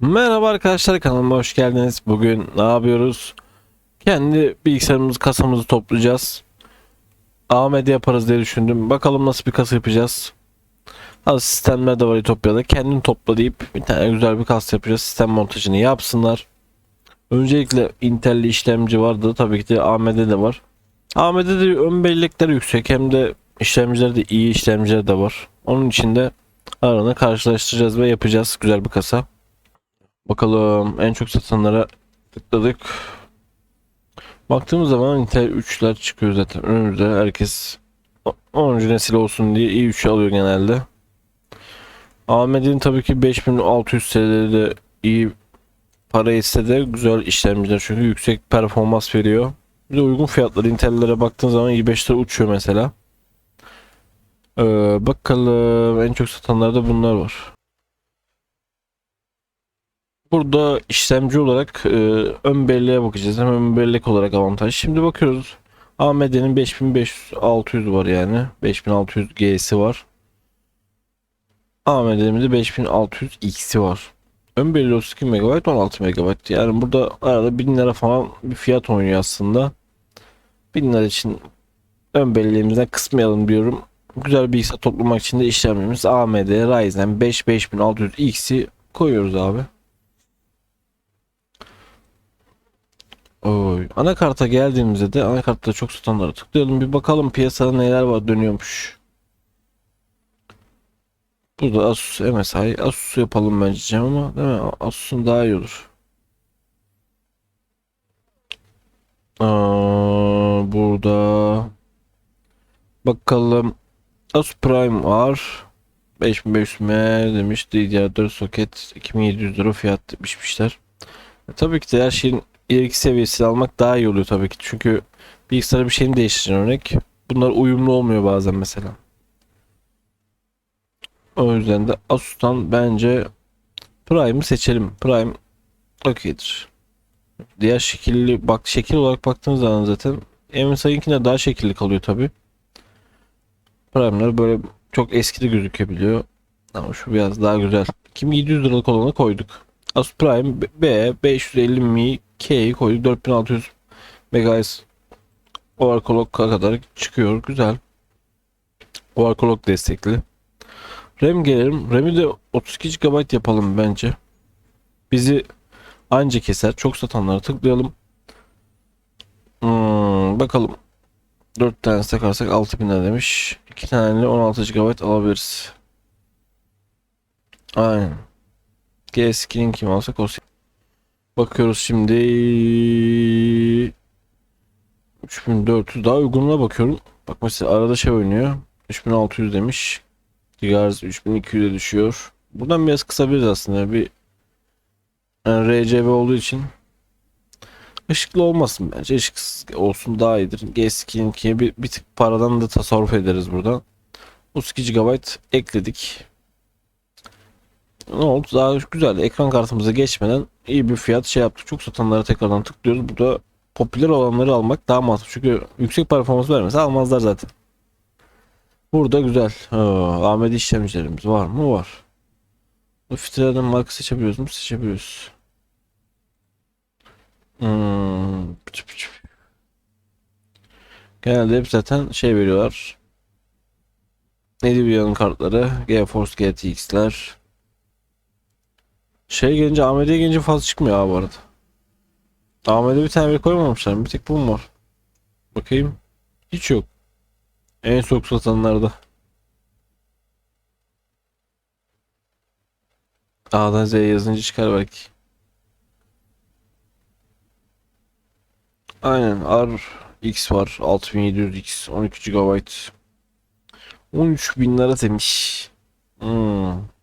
Merhaba arkadaşlar kanalıma hoş geldiniz. Bugün ne yapıyoruz? Kendi bilgisayarımızı kasamızı toplayacağız. AMD yaparız diye düşündüm. Bakalım nasıl bir kasa yapacağız. Az sistemler de var Ütopya'da. Kendin topla deyip bir tane güzel bir kasa yapacağız. Sistem montajını yapsınlar. Öncelikle Intel'li işlemci vardı. Tabii ki de AMD'de de var. AMD'de de ön bellekleri yüksek. Hem de işlemcileri de iyi işlemciler de var. Onun için de arana karşılaştıracağız ve yapacağız güzel bir kasa. Bakalım en çok satanlara tıkladık. Baktığımız zaman Intel 3'ler çıkıyor zaten önümüzde. Herkes 10. nesil olsun diye i3 alıyor genelde. AMD'nin tabii ki 5600 serileri de iyi para etse de güzel işlemciler çünkü yüksek performans veriyor. Bir de uygun fiyatları Intel'lere baktığın zaman i5'ler uçuyor mesela. Ee, bakalım en çok satanlarda bunlar var. Burada işlemci olarak e, ön belleğe bakacağız. Hem ön bellek olarak avantaj. Şimdi bakıyoruz. AMD'nin 5500-600 var yani. 5600 G'si var. AMD'nin de 5600 X'i var. Ön belleği 32 MB 16 MB. Yani burada arada 1000 lira falan bir fiyat oynuyor aslında. 1000 lira için ön belleğimizden kısmayalım diyorum. Güzel bir bilgisayar toplamak için de işlemcimiz AMD Ryzen 5 5600 X'i koyuyoruz abi. Oy. Anakarta geldiğimizde de anakartta çok satanlara tıklayalım. Bir bakalım piyasada neler var dönüyormuş. Burada Asus MSI. Asus yapalım bence Cem ama değil mi? Asus'un daha iyi olur. Aa, burada bakalım Asus Prime var. 5500 M demiş DDR4 soket 2700 lira fiyat biçmişler. E, tabii ki de her şeyin ileriki seviyesini almak daha iyi oluyor tabii ki. Çünkü bilgisayarda bir şeyini değiştireceksin örnek. Bunlar uyumlu olmuyor bazen mesela. O yüzden de Asus'tan bence Prime'ı seçelim. Prime okeydir. Diğer şekilli bak şekil olarak baktığınız zaman zaten MSI'nkine daha şekilli kalıyor tabii. Prime'ler böyle çok eskide gözükebiliyor. Ama şu biraz daha güzel. 2700 liralık olanı koyduk. Asus Prime B 550 Mi K'yi koyduk 4600 MHz overclock'a kadar çıkıyor. Güzel. Overclock destekli. RAM gelelim. RAM'i de 32 GB yapalım bence. Bizi anca keser. Çok satanlara tıklayalım. Hmm, bakalım. 4 tane takarsak 6000 lira demiş. 2 tane 16 GB alabiliriz. Aynen. G-Skin'in kim alsak o Bakıyoruz şimdi 3400 daha uygununa bakıyorum. Bak mesela arada şey oynuyor. 3600 demiş. Gigahertz 3200'e düşüyor. Buradan biraz kısabiliriz aslında. Bir yani RGB olduğu için ışıklı olmasın bence. Işıksız olsun daha iyidir. G-Skin'inki bir, bir tık paradan da tasarruf ederiz buradan. 32 GB ekledik. Ne oldu? Daha güzel. Ekran kartımıza geçmeden iyi bir fiyat şey yaptık. Çok satanlara tekrardan tıklıyoruz. Burada popüler olanları almak daha mantıklı. Çünkü yüksek performans vermese almazlar zaten. Burada güzel. Aa, AMD işlemcilerimiz var mı? Var. Bu filtrelerden marka seçebiliyoruz mu? Seçebiliyoruz. Hmm. pıç pıç. Genelde hep zaten şey veriyorlar. Nvidia'nın kartları, GeForce GTX'ler. Şey gelince AMD'ye gelince fazla çıkmıyor abi bu arada. AMD bir tane bile koymamışlar. Bir tek bu mu var? Bakayım. Hiç yok. En çok satanlarda. A'dan Z'ye yazınca çıkar belki. Aynen RX var 6700X 12 GB 13 bin lira demiş. Hmm.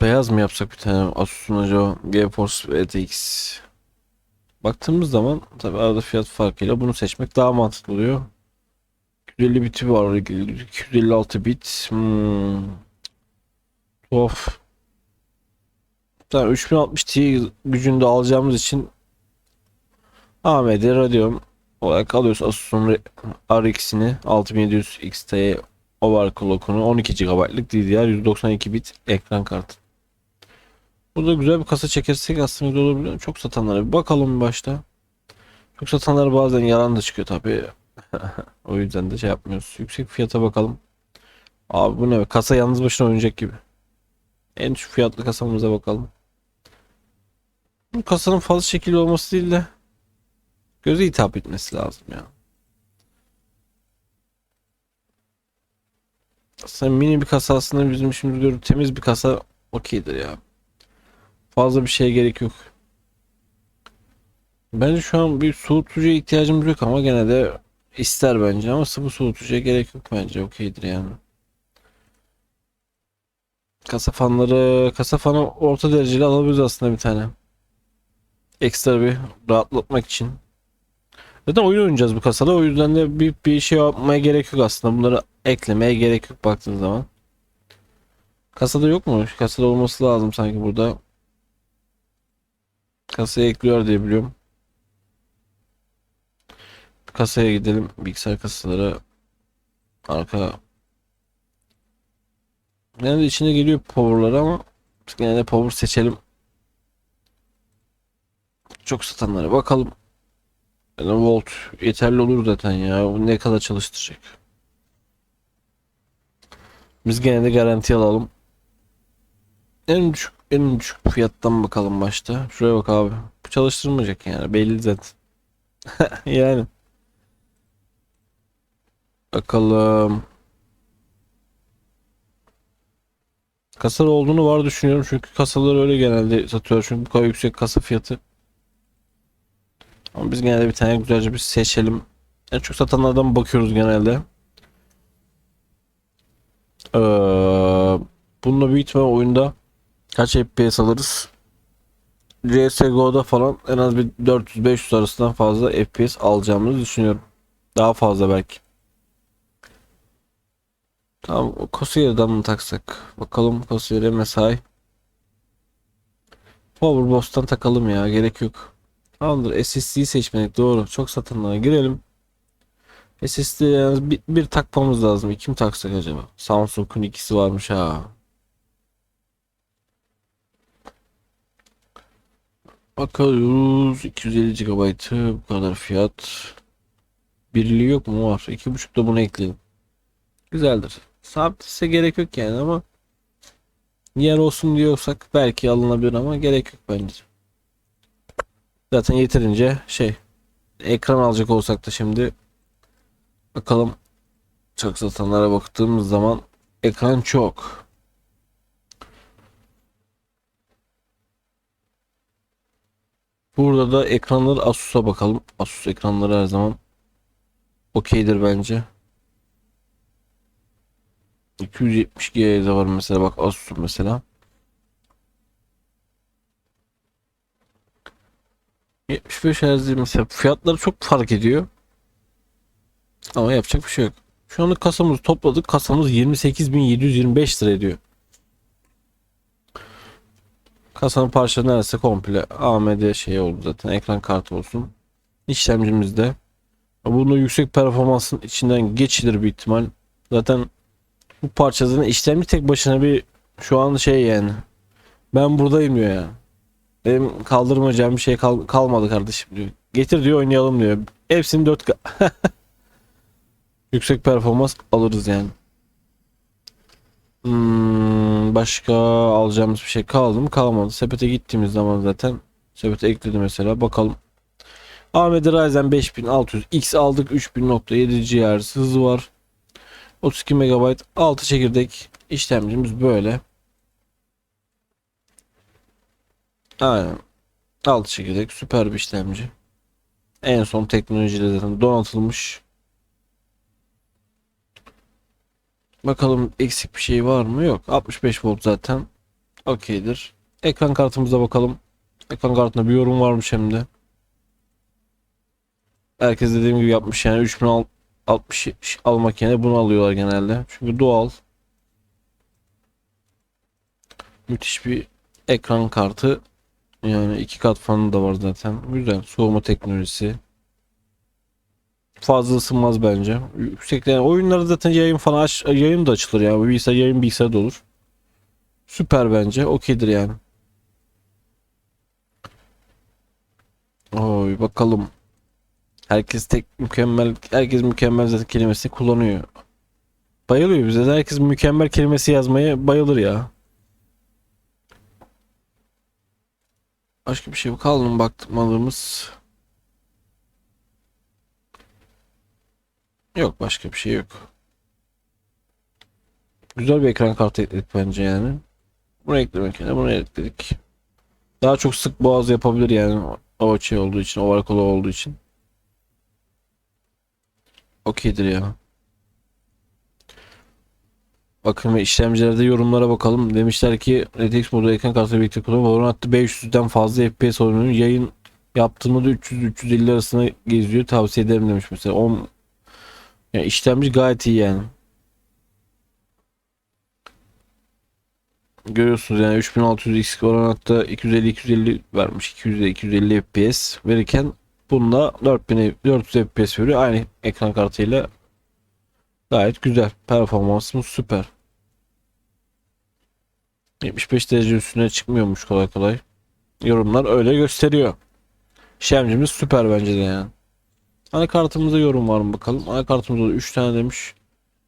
Beyaz mı yapsak bir tane? Asus'un acaba GeForce RTX Baktığımız zaman tabi arada fiyat farkıyla bunu seçmek daha mantıklı oluyor. 250 biti var 256 bit. Hmm. Of. Tamam 3060 Ti gücünde alacağımız için AMD Radeon olarak alıyoruz. Asus'un RX'ini 6700 XT overclock'unu 12 GB'lık DDR 192 bit ekran kartı. Burada güzel bir kasa çekersek aslında güzel olabilir. Çok satanlara bir bakalım başta. Çok satanlar bazen yalan da çıkıyor tabii. o yüzden de şey yapmıyoruz. Yüksek fiyata bakalım. Abi bu ne? Kasa yalnız başına oynayacak gibi. En düşük fiyatlı kasamıza bakalım. Bu kasanın fazla şekilli olması değil de göze hitap etmesi lazım ya. Aslında mini bir kasa aslında bizim işimizi görür. Temiz bir kasa okeydir ya. Fazla bir şeye gerek yok. Bence şu an bir soğutucuya ihtiyacımız yok ama gene de ister bence ama sıvı soğutucuya gerek yok bence okeydir yani. Kasa fanları, kasa fanı orta dereceli alabiliriz aslında bir tane. Ekstra bir rahatlatmak için. Zaten oyun oynayacağız bu kasada o yüzden de bir, bir şey yapmaya gerek yok aslında. Bunları eklemeye gerek yok baktığın zaman. Kasada yok mu? Kasada olması lazım sanki burada. Kasaya ekliyor diye biliyorum. Kasaya gidelim. Bilgisayar kasaları arka yani içine geliyor power'lar ama biz gene de power seçelim. Çok satanlara bakalım. Yani volt yeterli olur zaten ya. Bu ne kadar çalıştıracak? Biz gene de garanti alalım. En düşük en düşük fiyattan bakalım başta. Şuraya bak abi. Bu çalıştırmayacak yani belli zaten. yani. Bakalım. Kasalı olduğunu var düşünüyorum çünkü kasalar öyle genelde satıyor çünkü bu kadar yüksek kasa fiyatı. Ama biz genelde bir tane güzelce bir seçelim. En çok satanlardan bakıyoruz genelde. Ee, bununla büyük ihtimal oyunda kaç FPS alırız? CSGO'da falan en az bir 400-500 arasından fazla FPS alacağımızı düşünüyorum. Daha fazla belki. Tamam Cosier'dan mı taksak? Bakalım Cosier'e mesai. Powerboss'tan takalım ya gerek yok. Tamamdır SSD'yi seçmedik doğru. Çok satınlara girelim. SSD yalnız bir, bir takmamız lazım. İki mi taksak acaba? Samsung'un ikisi varmış ha. Bakıyoruz 250 GB'ı bu kadar fiyat. Birliği yok mu? Var. 2.5 da bunu ekledim. Güzeldir. Sabit ise gerek yok yani ama yer olsun diyorsak belki alınabilir ama gerek yok bence. Zaten yeterince şey ekran alacak olsak da şimdi bakalım çok satanlara baktığımız zaman ekran çok. Burada da ekranları Asus'a bakalım. Asus ekranları her zaman okeydir bence. 270 G'de var mesela bak Asus mesela. 75 Hz mesela fiyatları çok fark ediyor. Ama yapacak bir şey yok. Şu anda kasamızı topladık. Kasamız 28.725 lira ediyor. Kasanın parça neresi komple AMD şey oldu zaten ekran kartı olsun. İşlemcimizde. Bunu yüksek performansın içinden geçilir bir ihtimal. Zaten bu parçasının işlemci tek başına bir şu an şey yani. Ben buradayım diyor ya. Benim kaldırmayacağım bir şey kal- kalmadı kardeşim diyor. Getir diyor oynayalım diyor. Hepsini 4K. Yüksek performans alırız yani. Hmm, başka alacağımız bir şey kaldı mı? Kalmadı. Sepete gittiğimiz zaman zaten sepete ekledi mesela. Bakalım. AMD Ryzen 5600 X aldık. 3000.7 GHz hızı var. 32 MB 6 çekirdek işlemcimiz böyle. Aynen. 6 çekirdek süper bir işlemci. En son teknolojiyle zaten donatılmış. Bakalım eksik bir şey var mı? Yok. 65 volt zaten. Okeydir. Ekran kartımıza bakalım. Ekran kartında bir yorum varmış hem de. Herkes dediğim gibi yapmış yani 3060 almak yerine bunu alıyorlar genelde. Çünkü doğal. Müthiş bir ekran kartı. Yani iki kat fanı da var zaten. Güzel. Soğuma teknolojisi fazla ısınmaz bence. Yüksekte yani oyunları zaten yayın falan aç, yayın da açılır. Yani. Bilgisayar yayın bilgisayar da olur. Süper bence. Okeydir yani. Oy bakalım. Herkes tek mükemmel herkes mükemmel zaten kelimesini kullanıyor. Bayılıyor bize. Herkes mükemmel kelimesi yazmaya bayılır ya. Başka bir şey kaldı mı baktığımız? Yok başka bir şey yok. Güzel bir ekran kartı ekledik bence yani. Bunu eklemek yerine bunu ekledik. Daha çok sık boğaz yapabilir yani o şey olduğu için, Oracle olduğu için. Okeydir ya. Bakın işlemcilerde yorumlara bakalım. Demişler ki RTX modu ekran kartı birlikte kullanıyor. Valorant hattı 500'den fazla FPS oynuyor. Yayın yaptığında da 300-350 arasında geziyor. Tavsiye ederim demiş mesela. 10 yani işlemci gayet iyi yani. Görüyorsunuz yani 3600 X oran hatta 250 250 vermiş. 200 250 FPS verirken bununla 4000 400 FPS veriyor. Aynı ekran kartıyla gayet güzel. Performansımız süper. 75 derece üstüne çıkmıyormuş kolay kolay. Yorumlar öyle gösteriyor. İşlemcimiz süper bence de yani. Anakartımızda yorum var mı bakalım. Anakartımızda da 3 tane demiş.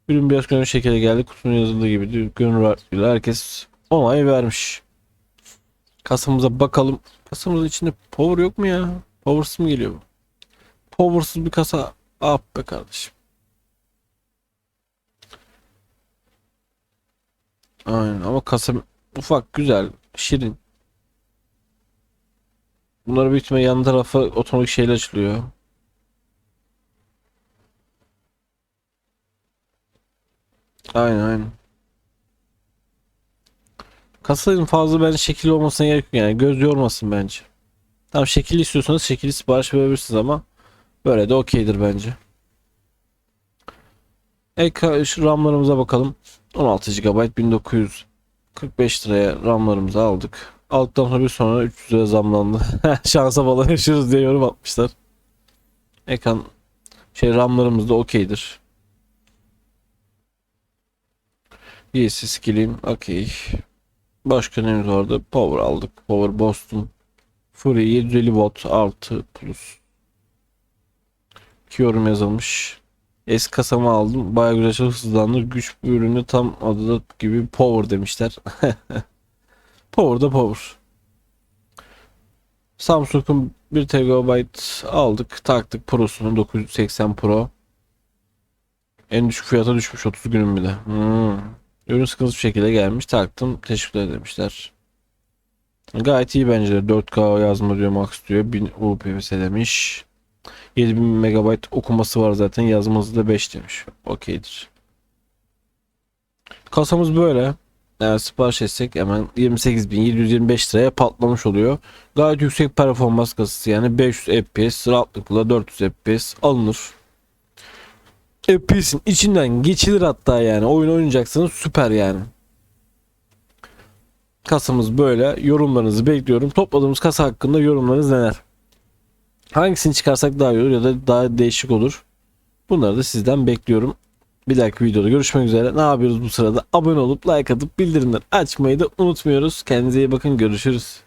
Ürün biraz gönül şekeri geldi. Kutunun yazıldığı gibi. Gönül rahatlığıyla herkes onay vermiş. Kasamıza bakalım. Kasamızın içinde power yok mu ya? Powersız mı geliyor bu? Powersız bir kasa. Ah be kardeşim. Aynen ama kasa ufak güzel şirin. Bunları büyük ihtimalle yan tarafı otomatik şeyle açılıyor. Aynen aynen. Kasanın fazla bence şekilli olmasına gerek yok yani göz yormasın bence. Tamam şekilli istiyorsanız şekilli sipariş verebilirsiniz ama böyle de okeydir bence. Ek RAM'larımıza bakalım. 16 GB 1945 liraya RAM'larımızı aldık. Aldıktan sonra bir sonra 300 lira zamlandı. Şansa falan yaşarız diye yorum atmışlar. Ekran şey RAM'larımız da okeydir. Yes skill'in okey. Başka neyimiz vardı? Power aldık. Power Boston. Fury 750 watt artı plus. İki yorum yazılmış. Eski kasamı aldım. Bayağı güzel çok hızlandı. Güç ürünü tam adı gibi power demişler. power da power. Samsung'un 1 TB aldık. Taktık Pro'sunu 980 Pro. En düşük fiyata düşmüş 30 günün bile. Hmm. Ürün sıkıntısız bir şekilde gelmiş. Taktım. Teşekkürler demişler. Gayet iyi bence de. 4K yazma diyor Max diyor. 1000 UPS demiş. 7000 MB okuması var zaten. Yazması da 5 demiş. Okeydir. Kasamız böyle. Eğer sipariş etsek hemen 28.725 liraya patlamış oluyor. Gayet yüksek performans kasası yani 500 FPS rahatlıkla 400 FPS alınır. FPS'in içinden geçilir hatta yani. Oyun oynayacaksınız süper yani. Kasamız böyle. Yorumlarınızı bekliyorum. Topladığımız kasa hakkında yorumlarınız neler? Hangisini çıkarsak daha iyi olur ya da daha değişik olur. Bunları da sizden bekliyorum. Bir dahaki videoda görüşmek üzere. Ne yapıyoruz bu sırada? Abone olup like atıp bildirimleri açmayı da unutmuyoruz. Kendinize iyi bakın. Görüşürüz.